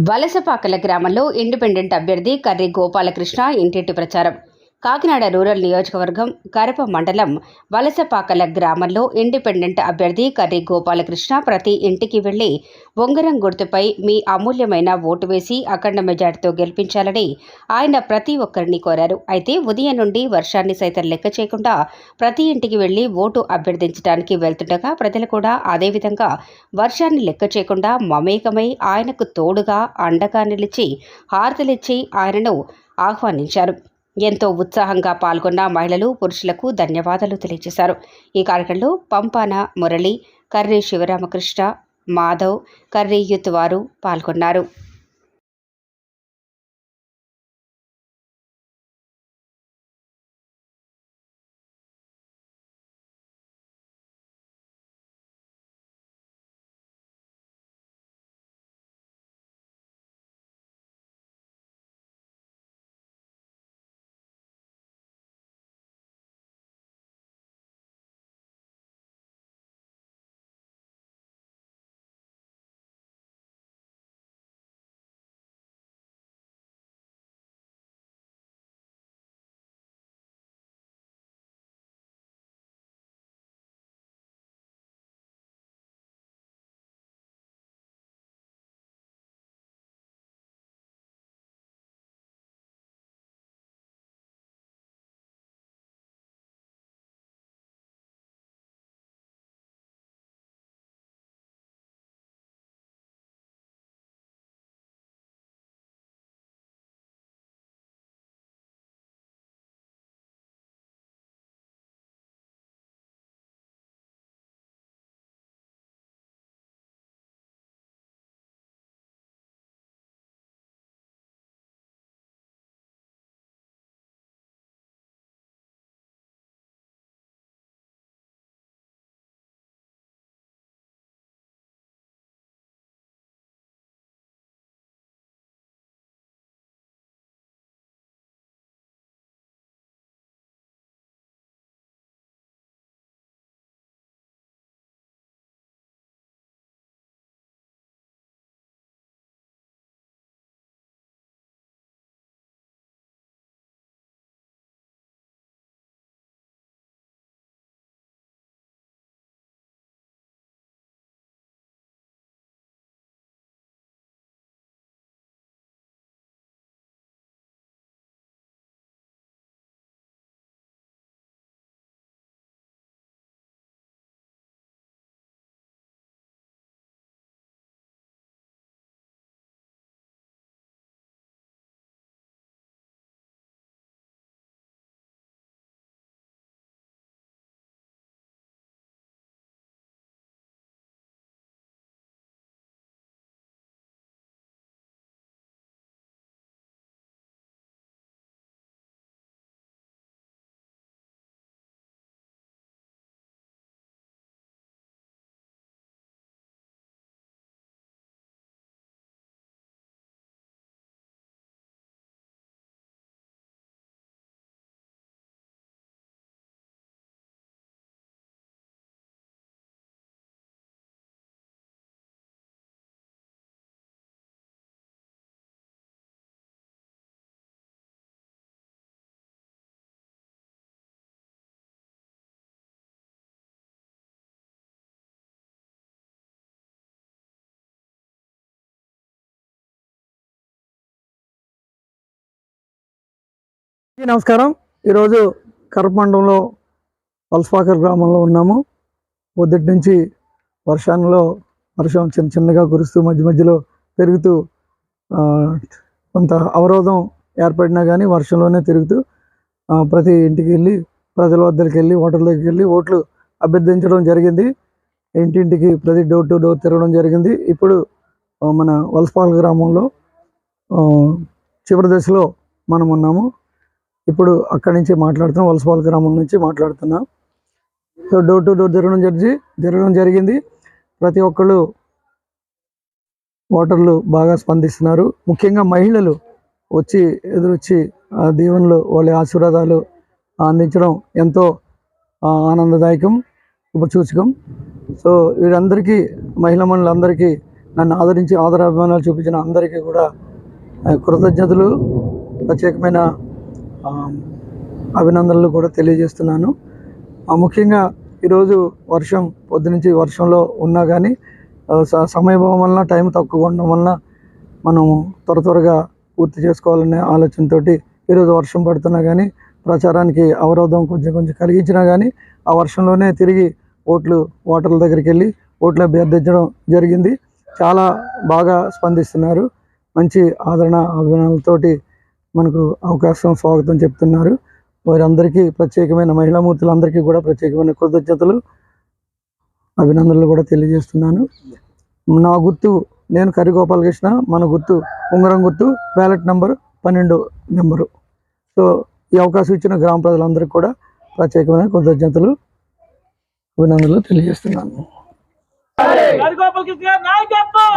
వలసపాకల గ్రామంలో ఇండిపెండెంట్ అభ్యర్థి కర్రి గోపాలకృష్ణ ఇంటింటి ప్రచారం. కాకినాడ రూరల్ నియోజకవర్గం కరప మండలం వలసపాకల గ్రామంలో ఇండిపెండెంట్ అభ్యర్థి కర్రి గోపాలకృష్ణ ప్రతి ఇంటికి వెళ్ళి ఉంగరం గుర్తుపై మీ అమూల్యమైన ఓటు వేసి అఖండ మెజార్టీతో గెలిపించాలని ఆయన ప్రతి ఒక్కరిని కోరారు. అయితే ఉదయం నుండి వర్షాన్ని సైతం లెక్క చేయకుండా ప్రతి ఇంటికి వెళ్ళి ఓటు అభ్యర్థించడానికి వెళ్తుండగా ప్రజలు కూడా అదేవిధంగా వర్షాన్ని లెక్క చేయకుండా మమేకమై ఆయనకు తోడుగా అండగా నిలిచి హారతలిచ్చి ఆయనను ఆహ్వానించారు. ఎంతో ఉత్సాహంగా పాల్గొన్న మహిళలు పురుషులకు ధన్యవాదాలు తెలియజేశారు. ఈ కార్యక్రమంలో పంపాన మురళి కర్రీ శివరామకృష్ణ మాధవ్ కర్రీ యూత్ వారు పాల్గొన్నారు. నమస్కారం. ఈరోజు కరపమండలంలో పల్స్పాకర్ గ్రామంలో ఉన్నాము. పొద్దుటి నుంచి వర్షాల్లో వర్షం చిన్న చిన్నగా కురుస్తూ మధ్య మధ్యలో పెరుగుతూ కొంత అవరోధం ఏర్పడినా కానీ వర్షంలోనే తిరుగుతూ ప్రతి ఇంటికి వెళ్ళి ప్రజల వద్దకి వెళ్ళి ఓటర్ల దగ్గరికి వెళ్ళి ఓట్లు అభ్యర్థించడం జరిగింది. ఇంటింటికి ప్రతి డోర్ టు డోర్ తిరగడం జరిగింది. ఇప్పుడు మన వలసపాల గ్రామంలో చివరి దశలో మనం ఉన్నాము ఇప్పుడు అక్కడి నుంచి మాట్లాడుతున్నాం వలసపాల గ్రామం నుంచి మాట్లాడుతున్నాం. సో డోర్ టు డోర్ జరగడం జరిగి జరగడం జరిగింది. ప్రతి ఒక్కళ్ళు ఓటర్లు బాగా స్పందిస్తున్నారు. ముఖ్యంగా మహిళలు వచ్చి ఎదురొచ్చి ఆ దీవెనలు వాళ్ళ ఆశీర్వాదాలు అందించడం ఎంతో ఆనందదాయకం. శుభసూచకం సో వీరందరికీ మహిళా మనులందరికీ నన్ను ఆదరించి ఆదరాభిమానాలు చూపించిన అందరికీ కూడా కృతజ్ఞతలు. ప్రత్యేకమైన అభినందనలు కూడా తెలియజేస్తున్నాను. ముఖ్యంగా ఈరోజు వర్షం పొద్దునుంచి వర్షంలో ఉన్నా కానీ స- సమయభావం వలన టైం తక్కువ ఉండడం వలన మనం త్వర త్వరగా పూర్తి చేసుకోవాలనే ఆలోచనతో ఈరోజు వర్షం పడుతున్నా కానీ ప్రచారానికి అవరోధం కొంచెం కొంచెం కలిగించినా కానీ ఆ వర్షంలోనే తిరిగి ఓట్లు ఓటర్ల దగ్గరికి వెళ్ళి ఓట్లు అభ్యర్థించడం జరిగింది. చాలా బాగా స్పందిస్తున్నారు. మంచి ఆదరణ అభిమానులతోటి మనకు అవకాశం స్వాగతం చెప్తున్నారు. వారందరికీ ప్రత్యేకమైన మహిళామూర్తులందరికీ కూడా ప్రత్యేకమైన కృతజ్ఞతలు అభినందనలు కూడా తెలియజేస్తున్నాను. నా గుర్తు నేను కరి గోపాలకృష్ణ మన గుర్తు ఉంగరం గుర్తు బ్యాలెట్ నెంబర్ పన్నెండు నెంబరు. సో ఈ అవకాశం ఇచ్చిన గ్రామ ప్రజలందరికీ కూడా ప్రత్యేకమైన కృతజ్ఞతలు అభినందనలు తెలియజేస్తున్నాను. కృష్ణ నాయకత్వం!